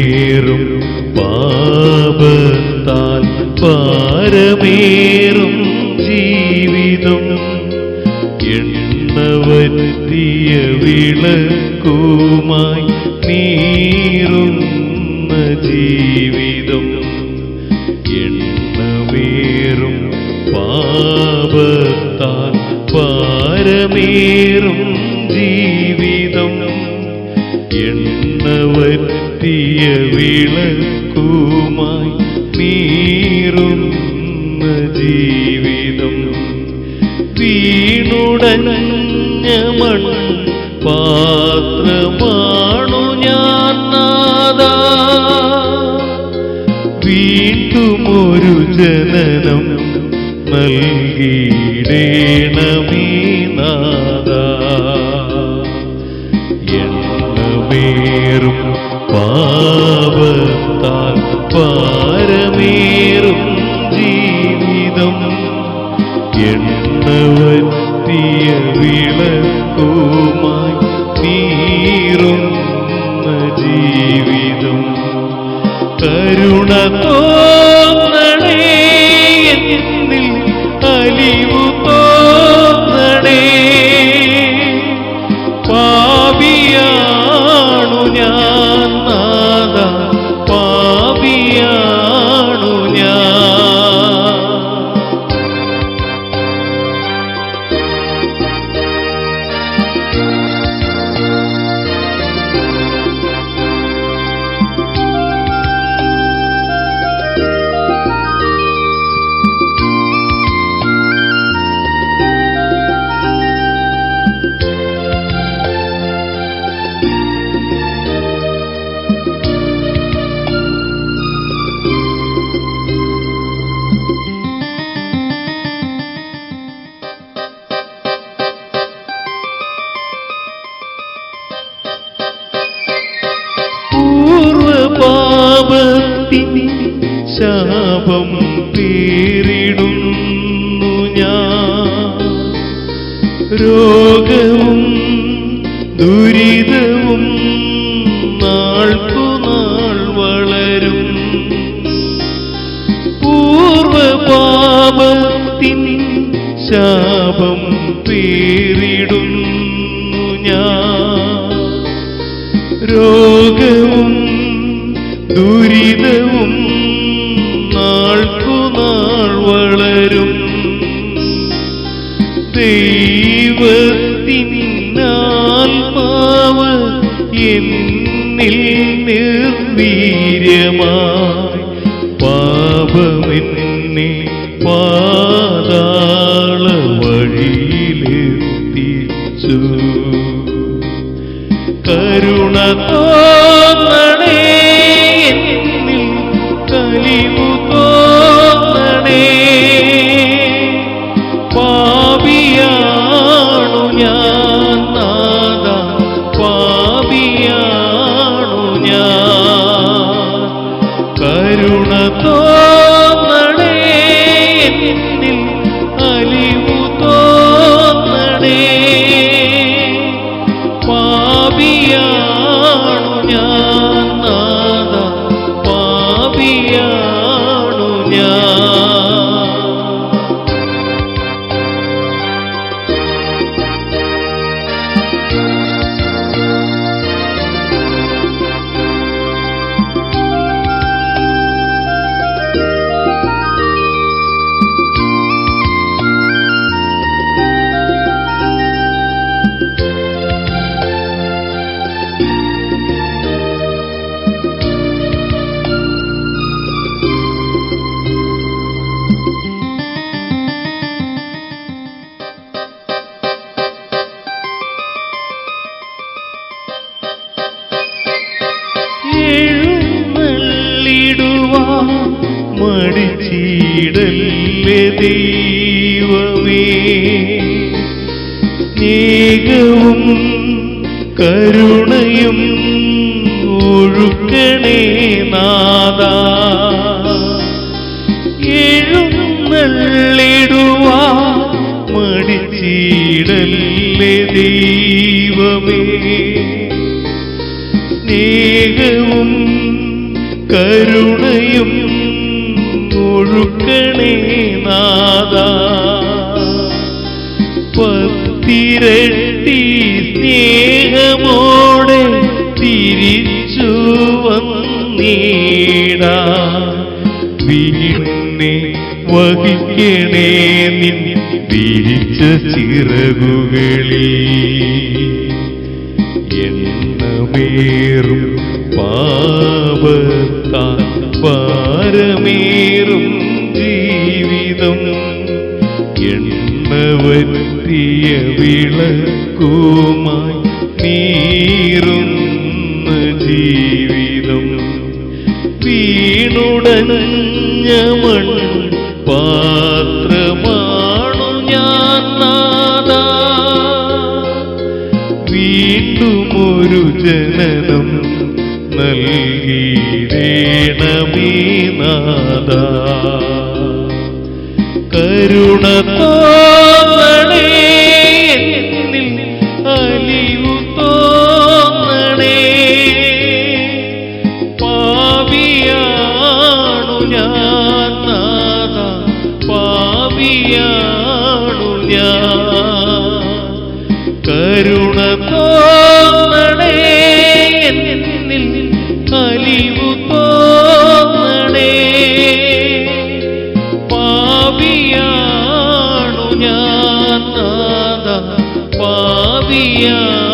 എണ്ണമേറും പാപത്താൽ പാരമേറും ജീവിതം. എണ്ണവറ്റിയ വിളക്കുമായി നീറുന്ന ജീവിതം. എണ്ണമേറും പാപത്താൽ പാരമേറും എണ്ണവറ്റിയ വിളക്കുമായി നീറുന്ന ജീവിതം. വീണുടഞ്ഞ പാത്രമാണു ഞാൻ നാദാ. വീണ്ടും ഒരു ജനനം നൽകിയിടേണമേ നാദാ. പാപത്താൽ പാരമേറും ജീവിതം. എണ്ണവത്തിയ വിളക്കുമായി നീറുന്ന ജീവിതം. കരുണ രോഗവും ദുരിതവും നാൾക്കുനാൾ വളരും. പൂർവപാപത്തിൻ ശാപം പേരിടുന്നു ഞാൻ. രോഗവും നിർവീര്യമായി പാപമെന്നെ പാതാള be young. മടിച്ചിടല്ലേ ദൈവമേ? സ്നേഹവും കരുണയും ഒഴുക്കണേ നാദ എഴുന്നള്ളിടുവാൻ മടിച്ചിടല്ലേ ദൈവമേ? സ്നേഹവും കരുണയും ഒഴുക്കണേ നാദ പത്തിരട്ടി സ്നേഹമോടെ തിരിച്ചു വന്നീട. വീണെ വഹിക്കണേ നിൻ തിരിച്ച ചിറകുകളിൽ എണ്ണമേറും പാപത്താൽ ഭാരമേറും ജീവിതം. എണ്ണവറ്റിയ വിളക്കുമായി നീറുന്ന ജീവിതം. വീണുടഞ്ഞ മൺ കരുണ തോന്നണേ അലിവു തോന്നണേ. പാപിയാണു ഞാൻ നാദ പാപിയാണു ഞാൻ. കരുണ തോന്നണേ പാപിയാണു ഞാൻ നാദ പാപിയാ